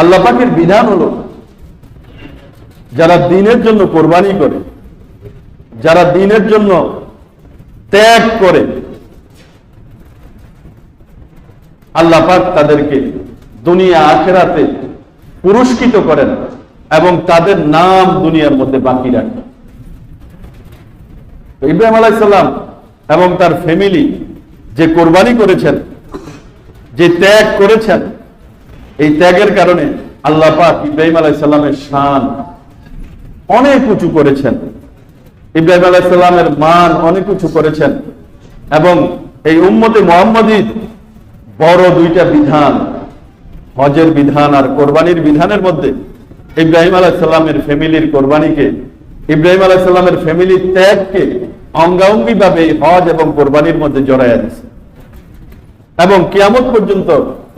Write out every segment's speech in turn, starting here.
আল্লাহ পাকের বিধান হলো যারা দিনের জন্য কোরবানি করে, যারা দিনের জন্য ত্যাগ করে, আল্লাহ পাক তাদেরকে দুনিয়া আখেরাতে পুরস্কৃত করেন এবং তাদের নাম দুনিয়ার মধ্যে বাকি রাখেন। ইব্রাহিম আলাইসাল্লাম এবং তার ফ্যামিলি যে কোরবানি করেছেন, যে ত্যাগ করেছেন এই ত্যাগের কারণে আল্লাহ পাক ইব্রাহিম আলাইসাল্লামের শান অনেক উঁচু করেছেন। ইব্রাহিম আলাইসাল্লামের মান অনেক উঁচু করেছেন এবং এই উম্মতে মোহাম্মদীর বড় দুইটা বিধান, হজের বিধান আর কোরবানির বিধানের মধ্যে ইব্রাহিম আলাইসাল্লামের ফ্যামিলির কোরবানিকে, ইব্রাহিম আলাইসাল্লামের ফ্যামিলির ত্যাগকে অঙ্গাঙ্গি ভাবে হজ এবং কোরবানির মধ্যে জড়াইয়া দিছে এবং কিয়ামত পর্যন্ত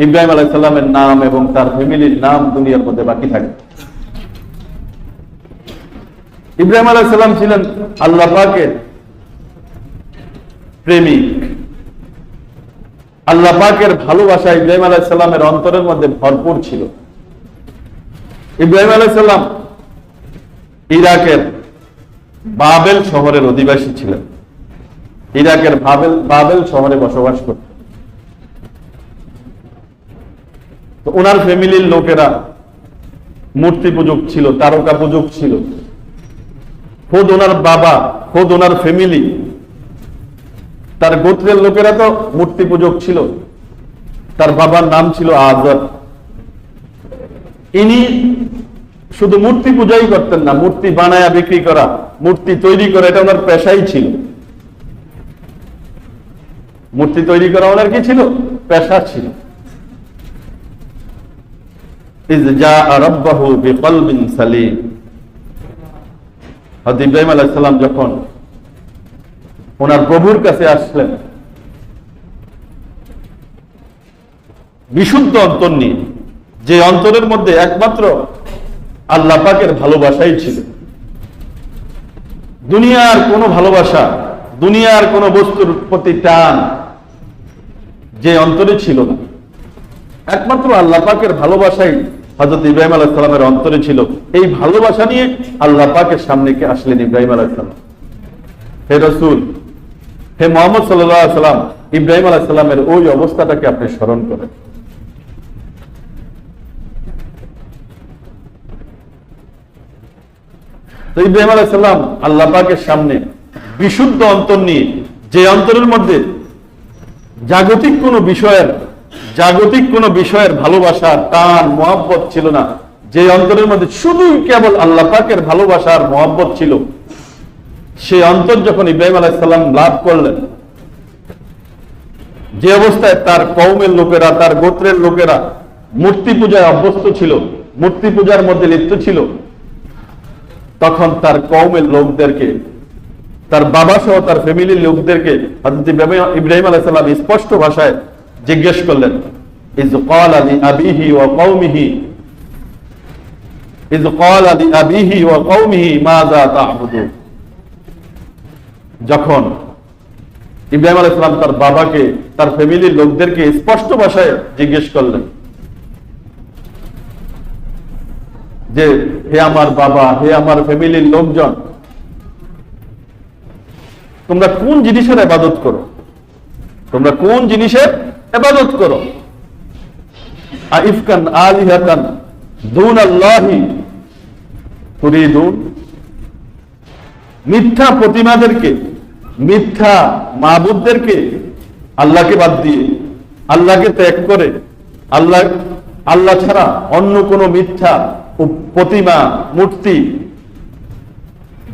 ইব্রাহিম আলাইসাল্লামের নাম এবং তার ফ্যামিলির নাম দুনিয়ার মধ্যে বাকি থাকে ইব্রাহিম আলাইসাল্লাম ছিলেন আল্লাহ পাকের প্রেমিক। আল্লাহ পাকের ভালোবাসা ইব্রাহিম আলাইসাল্লামের অন্তরের মধ্যে ভরপুর ছিল। ইব্রাহিম আলাইসাল্লাম ইরাকের বাবেল শহরের অধিবাসী ছিলেন। ইরাকের বাবেল বাবেল শহরে বসবাস করতেন। তো ওনার ফ্যামিলির লোকেরা মূর্তি পূজক ছিল, তারকা পূজক ছিল। খোদ ওনার বাবা, খোদ ওনার ফ্যামিলি, তার গোত্রের লোকেরা তো মূর্তি পূজক ছিল। তার বাবার নাম ছিল আজর। ইনি শুধু মূর্তি পূজাই করতেন না, মূর্তি বানায়া বিক্রি করা, মূর্তি তৈরি করা, এটা ওনার পেশাই ছিল। মূর্তি তৈরি করা ওনার কি ছিল? পেশা ছিল। ইব্রাহিম যখন ওনার প্রভুর কাছে আসলেন, বিশুদ্ধ অন্তর নিয়ে, যে অন্তরের মধ্যে একমাত্র আল্লাহ পাকের ভালোবাসাই ছিল। দুনিয়ার কোনো ভালোবাসা, দুনিয়ার কোনো বস্তুর প্রতি টান যে অন্তরে ছিল না। একমাত্র আল্লাহ পাকের ভালোবাসাই হজরত ইব্রাহিম আলাহ সালামের অন্তরে ছিল। এই ভালোবাসা নিয়ে আল্লাহ পাকের সামনে কে আসলেন ইব্রাহিম আলাহ সালাম? হে রসুল, হে মোহাম্মদ সাল্লাহ সাল্লাম, ইব্রাহিম আলাহ সাল্লামের ওই অবস্থাটাকে আপনি স্মরণ করেন। তো ইব্রাহিম আলাহ সাল্লাম আল্লাহ পাকের সামনে বিশুদ্ধ অন্তর নিয়ে যে অন্তরের মধ্যে জাগতিক কোনো বিষয়ের জাগতিক কোনো বিষয়ের ভালোবাসা টান মহাব্বত ছিল না। যে অন্তরের মধ্যে শুধুই কেবল আল্লাহ পাকের ভালোবাসার মহাব্বত ছিল সেই অন্তর যখন ইব্রাহিম আলাইসাল্লাম লাভ করলেন, যে অবস্থায় তার কৌমের লোকেরা, তার গোত্রের লোকেরা মূর্তি পূজায় অভ্যস্ত ছিল, মূর্তি পূজার মধ্যে লিপ্ত ছিল, তখন তার কৌমের লোকদেরকে, তার বাবা সহ তার ফ্যামিলির লোকদেরকে ইব্রাহিম আলাইসাল্লাম স্পষ্ট ভাষায় জিজ্ঞেস করলেন যখন ইব্রাহিম আলাইহিস তার বাবাকে, তার ফ্যামিলির লোকদেরকে স্পষ্ট ভাষায় জিজ্ঞেস করলেন, যে হে আমার বাবা, হে আমার ফ্যামিলির লোকজন, তোমরা কোন জিনিসের আবাদত করো? তোমরা কোন জিনিসের আবাদত করো। আইফকান আলিহাতান দুন আল্লাহি তুরিদুন। মিথ্যা প্রতিমাদেরকে, মিথ্যা মাহবুদদেরকে আল্লাহকে বাদ দিয়ে, আল্লাহকে ত্যাগ করে, আল্লাহ আল্লাহ ছাড়া অন্য কোনো মিথ্যা প্রতিমা, মূর্তি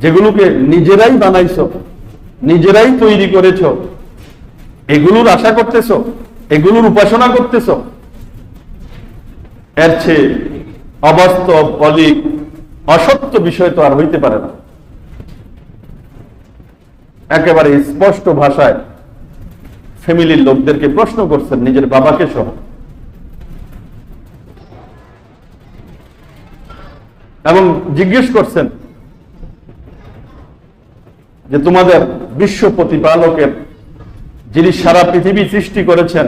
যেগুলোকে নিজেরাই বানাইছ, নিজেরাই তৈরি করেছ, এগুলোর আশা করতেছ এগুলোর উপাসনা করতেছ? এর চেয়ে অবাস্তব, অলিক, অসত্য বিষয় তো আর হইতে পারে না। একেবারে স্পষ্ট ভাষায় ফ্যামিলির লোকদেরকে প্রশ্ন করছেন নিজের বাবাকে সহ। এবং জিজ্ঞেস করছেন যে তোমাদের বিশ্ব প্রতিপালকের যিনি সারা পৃথিবী সৃষ্টি করেছেন,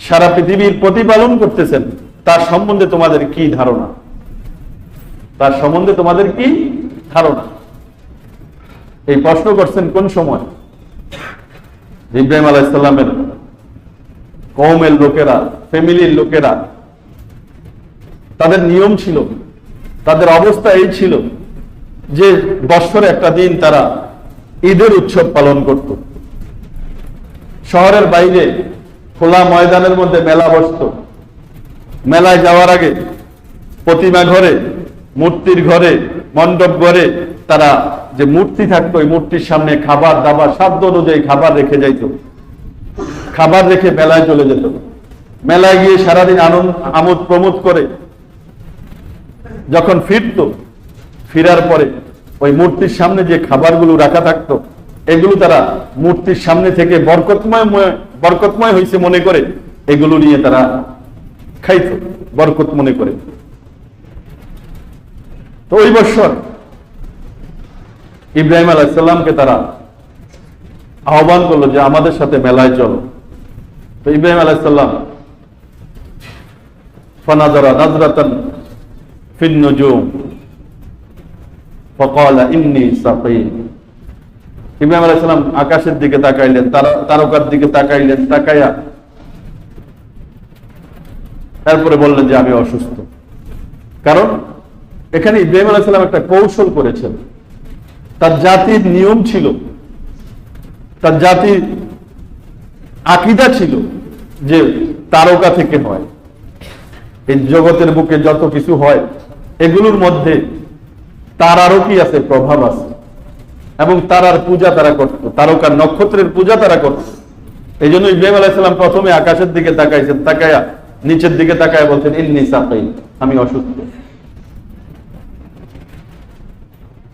সারা পৃথিবীর প্রতিপালন করতেছেন, তার সম্বন্ধে তোমাদের কি ধারণা? তার সম্বন্ধে তোমাদের কি ধারণা? এই প্রশ্ন করছেন কোন সময়? ইব্রাহিম আলাইসাল্লামের কৌমের লোকেরা, ফ্যামিলির লোকেরা, তাদের নিয়ম ছিল, তাদের অবস্থা এই ছিল যে বৎসরে একটা দিন তারা ঈদের উৎসব পালন করত। শহরের বাইরে খোলা ময়দানের মধ্যে মেলা বসত। মেলায় যাওয়ার আগে প্রতিমা ঘরে, মূর্তির ঘরে, মণ্ডপ ঘরে তারা যে মূর্তি থাকতো, ওই মূর্তির সামনে খাবার, দাবার, সাধ্য অনুযায়ী খাবার রেখে যাইত। খাবার রেখে মেলায় চলে যেত। মেলায় গিয়ে সারাদিন আনন্দ, আমোদ প্রমোদ করে। যখন ফিরত, ফিরার পরে ওই মূর্তির সামনে যে খাবারগুলো রাখা থাকতো এগুলো তারা মূর্তির সামনে থেকে বরকতময় বরকতময় হয়েছে মনে করে, এগুলো নিয়ে তারা খাইত, বরকত মনে করে। তো ওই বছর ইব্রাহিম আলাহিসাল্লামকে তারা আহ্বান করল যে আমাদের সাথে মেলায় চলো। তো ইব্রাহিম আলাহিসাল্লাম ফনাদারা নাজরাতন ফিন্ন জুম ফকালা ইন্নি সাফিন ইমাম আলাইসালাম আকাশের দিকে তাকাইলেন তারকার দিকে তাকাইলেন তাকাইয়া তারপরে বললেন যে, আমি অসুস্থ। কারণ এখানে ইব্রাহিম আলাইসালাম একটা কৌশল করেছেন। তার জাতির নিয়ম ছিল, তার জাতির আকিদা ছিল যে তারকা থেকে হয়। এই জগতের বুকে যত কিছু হয়, এগুলোর মধ্যে তারারও কি আছে? প্রভাব আছে। এবং তারার পূজা তারা করত, তারকার নক্ষত্রের পূজা তারা করত। এই জন্য ইব্রাহিম আলাইসাল্লাম প্রথমে আকাশের দিকে তাকাইছেন, তাকায়া নিচের দিকে তাকায় বলছেন, ইন্নি সাকাই আমি অসুস্থ।